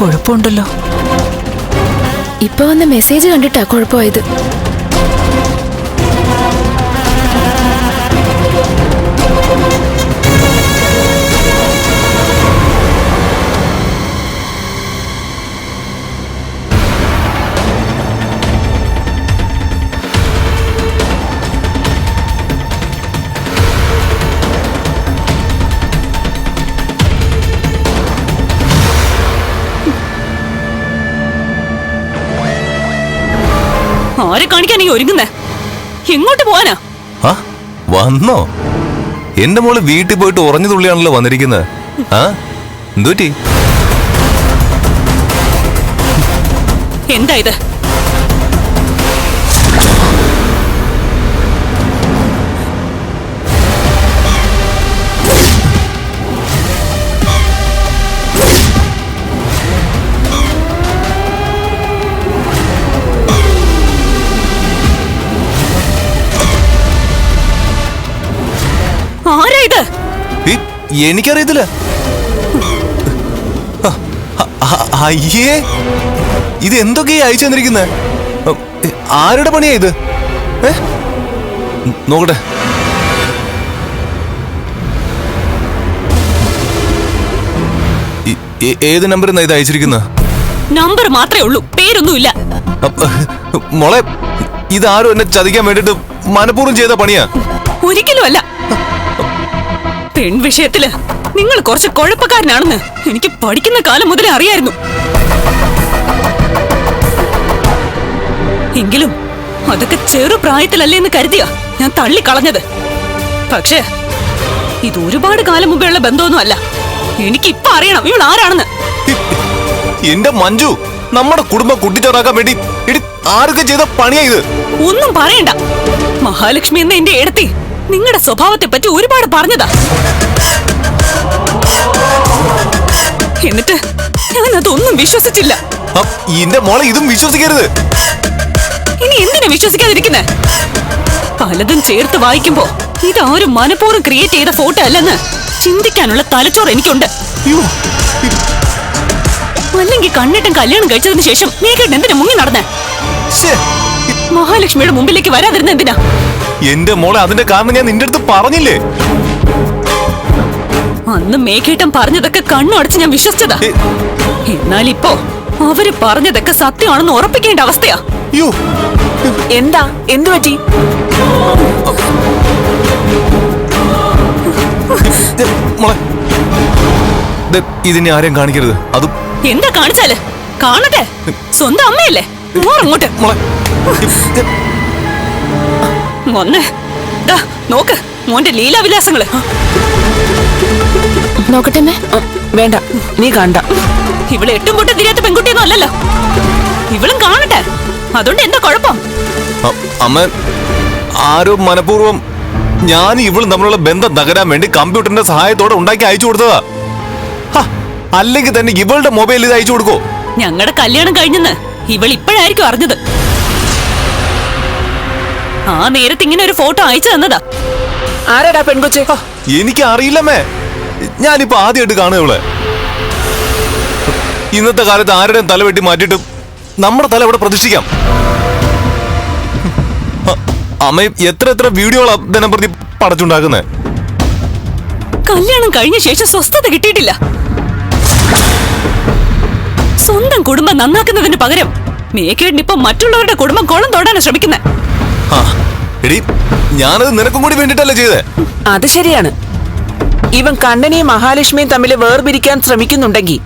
കുഴപ്പമുണ്ടല്ലോ. ഇപ്പൊ വന്ന മെസ്സേജ് കണ്ടിട്ടാ കുഴപ്പമായത്. ആരെ കാണിക്കാൻ നീ ഒരുങ്ങുന്നേ? എങ്ങോട്ട് പോവാനാ? ആ വന്നോ? എന്റെ മോൾ വീട്ടിൽ പോയിട്ട് ഉറഞ്ഞു തുള്ളിയാണല്ലോ വന്നിരിക്കുന്നത് ആ എന്താ ഇത്? എനിക്കറിയത്തില്ല. അയ്യേ. ഇത് എന്തൊക്കെയാ അയച്ചു തന്നിരിക്കുന്നത് ആരുടെ പണിയാ ഇത്? ഏ? നോക്കട്ടെ. ഏത് നമ്പറിൽ നിന്നാ ഇത് അയച്ചിരിക്കുന്നത് നമ്പർ മാത്രമേ ഉള്ളൂ. പേരൊന്നുമില്ല. മോളെ ഇതാരും എന്നെ ചതിക്കാൻ വേണ്ടിട്ട് മനഃപൂർവം ചെയ്ത പണിയാ. ഒരിക്കലും അല്ല പെൺ വിഷയത്തിൽ നിങ്ങൾ കുറച്ച് കുഴപ്പക്കാരനാണെന്ന് എനിക്ക് പഠിക്കുന്ന കാലം മുതലേ അറിയായിരുന്നു. എങ്കിലും അതൊക്കെ ചെറു പ്രായത്തിലല്ലേ എന്ന് കരുതിയ ഞാൻ തള്ളിക്കളഞ്ഞത്. പക്ഷേ ഇത് ഒരുപാട് കാലം മുമ്പേ ഉള്ള ബന്ധമൊന്നും അല്ല. എനിക്ക് ഇപ്പൊ അറിയണം ഇവൾ ആരാണെന്ന്. എന്റെ മഞ്ജു നമ്മുടെ കുടുംബം കുട്ടിച്ചോറാക്കാൻ വേണ്ടി ആരൊക്കെ ചെയ്ത പണിയാ ഇത്? ഒന്നും പറയണ്ട. മഹാലക്ഷ്മി എന്ന എന്റെ ഏടത്തി നിങ്ങളുടെ സ്വഭാവത്തെ പറ്റി ഒരുപാട് പറഞ്ഞതാ. എന്നിട്ട് ഞാൻ അതൊന്നും വിശ്വസിച്ചില്ല എന്റെ മോളെ ഇതും വിശ്വസിക്കരുത്. ഇനി എന്തിനാ വിശ്വസിക്കാതിരിക്കുന്നെ? പലതും ചേർത്ത് വായിക്കുമ്പോ ഇതാരും മനഃപൂർവം ക്രിയേറ്റ് ചെയ്ത ഫോട്ടോ അല്ലെന്ന് ചിന്തിക്കാനുള്ള തലച്ചോറ് എനിക്കുണ്ട്. അല്ലെങ്കിൽ കണ്ണിട്ടും കല്യാണം കഴിച്ചതിന് ശേഷം മേഘട്ട് എന്തിനാ മുങ്ങി മഹാലക്ഷ്മിയുടെ മുമ്പിലേക്ക് വരാതിരുന്ന എന്തിനാ? എന്റെ മോളെ അതിന്റെ കാരണം ഞാൻ നിന്റെ അടുത്ത് പറഞ്ഞില്ലേ? അന്ന് മേഘേട്ടൻ പറഞ്ഞതൊക്കെ കണ്ണു അടച്ച് ഞാൻ വിശ്വസിച്ചതാ. എന്നാലിപ്പോ എന്നാൽ ഇപ്പോ അവർ പറഞ്ഞതൊക്കെ സത്യമാണെന്ന് ഉറപ്പിക്കേണ്ട അവസ്ഥയാ. എന്താ? എന്തു പറ്റി? ഇതിനെ ആരെയും കാണിക്കരുത്. അതും എന്താ കാണിച്ചാൽ? കാണട്ടെ. സ്വന്തം അമ്മയല്ലേ? അങ്ങോട്ട് ദേ, നോക്ക് മോന്റെ ലീലാവിലാസങ്ങൾ. നോക്കട്ടെ വേണ്ട നീ കണ്ട. ഇവൾ എട്ടും പൊട്ടും തിരിയാത്ത പെൺകുട്ടിയൊന്നും അല്ലല്ലോ. ഇവളും കാണട്ടെ. അതുകൊണ്ട് എന്താ കുഴപ്പം? അമ്മ ആരോ മനഃപൂർവം ഞാൻ ഇവളും തമ്മിലുള്ള ബന്ധം തകരാൻ വേണ്ടി കമ്പ്യൂട്ടറിന്റെ സഹായത്തോടെ ഉണ്ടാക്കി അയച്ചു കൊടുത്തതാ. അല്ലെങ്കിൽ തന്നെ ഇവളുടെ മൊബൈലിൽ ഇത് അയച്ചു കൊടുക്കോ ഞങ്ങളുടെ കല്യാണം കഴിഞ്ഞെന്ന് ഇവൾ ഇപ്പോഴായിരിക്കും അറിഞ്ഞത്. ആ നേരത്ത് ഇങ്ങനെ ഒരു ഫോട്ടോ അയച്ചു തന്നതാ. ആരാടാ പെൺകൊച്ചെ? എനിക്ക് അറിയില്ലമ്മേ ഞാനിപ്പോ ആദ്യമായിട്ട് കാണുക ഇവളെ. ഇന്നത്തെ കാലത്ത് ആരുടെയും തല വെട്ടി മാറ്റിയിട്ടും നമ്മുടെ തല ഇവിടെ പ്രതിഷ്ഠിക്കാം. അമ്മയും അമ്മ എത്ര എത്ര വീഡിയോകളാ ദിനംപ്രതി പടച്ചുണ്ടാക്കുന്നേ? കല്യാണം കഴിഞ്ഞ ശേഷം സ്വസ്ഥത കിട്ടിയിട്ടില്ല. സ്വന്തം കുടുംബം നന്നാക്കുന്നതിന് പകരം മേക്കേടിനിപ്പം മറ്റുള്ളവരുടെ കുടുംബം കുളം തൊടാനാ ശ്രമിക്കുന്നത് എടി ഞാനത് നിനക്കും കൂടി വേണ്ടിട്ടല്ലേ ചെയ്തേ? അത് ശരിയാണ്. ഇവൻ കണ്ണനെയും മഹാലക്ഷ്മിയും തമ്മിൽ വേർപിരിക്കാൻ ശ്രമിക്കുന്നുണ്ടെങ്കിൽ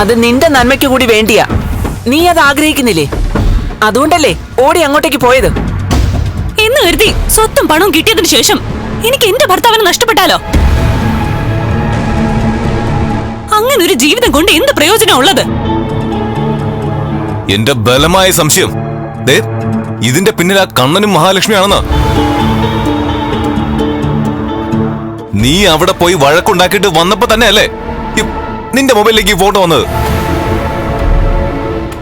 അത് നിന്റെ നന്മയ്ക്ക് കൂടി വേണ്ടിയാ. നീ അത് ആഗ്രഹിക്കുന്നില്ലേ? അതുകൊണ്ടല്ലേ ഓടി അങ്ങോട്ടേക്ക് പോയത്? എന്ന് കരുതി സ്വത്തും പണവും കിട്ടിയതിനു ശേഷം എനിക്ക് എന്റെ ഭർത്താവിനെ നഷ്ടപ്പെട്ടാലോ? അങ്ങനെ ഒരു ജീവിതം കൊണ്ട് എന്ത് പ്രയോജനം ഉള്ളത് എന്റെ ബലമായ സംശയം. ദേ ഇതിന്റെ പിന്നിൽ ആ കണ്ണനും മഹാലക്ഷ്മിയാണെന്ന്. നീ അവിടെ പോയി വഴക്കുണ്ടാക്കിയിട്ട് വന്നപ്പോ തന്നെ അല്ലേ? നിന്റെ മൊബൈലിലേക്ക് ഈ ഫോട്ടോ വന്നത്.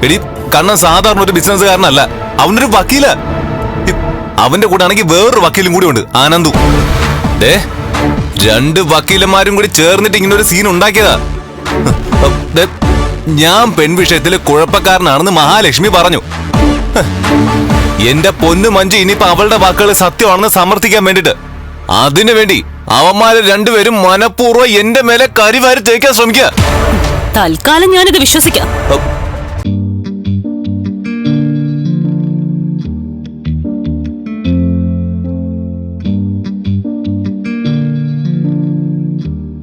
എടി കണ്ണൻ സാധാരണ ഒരു ബിസിനസ്സുകാരനല്ല. അവനൊരു വക്കീല. അവന്റെ കൂടെ ആണെങ്കിൽ വേറൊരു വക്കീലും കൂടി ഉണ്ട് ആനന്ദു. ദേ രണ്ട് വക്കീലന്മാരും കൂടി ചേർന്നിട്ട് ഇങ്ങനെ ഒരു സീൻ ഉണ്ടാക്കിയതാ ഞാൻ പെൺവിഷയത്തിൽ കുഴപ്പക്കാരനാണെന്ന് മഹാലക്ഷ്മി പറഞ്ഞു. എന്റെ പൊന്നു മഞ്ജു ഇനിയിപ്പോ അവളുടെ വാക്കുകൾ സത്യമാണെന്ന് സമർത്ഥിക്കാൻ വേണ്ടിട്ട് അതിനു വേണ്ടി അവന്മാര് രണ്ടുപേരും മനഃപൂർവം എന്റെ മേലെ കരിവാരി തേക്കാൻ ശ്രമിക്കുക. തൽക്കാലം ഞാനിത് വിശ്വസിക്കാം.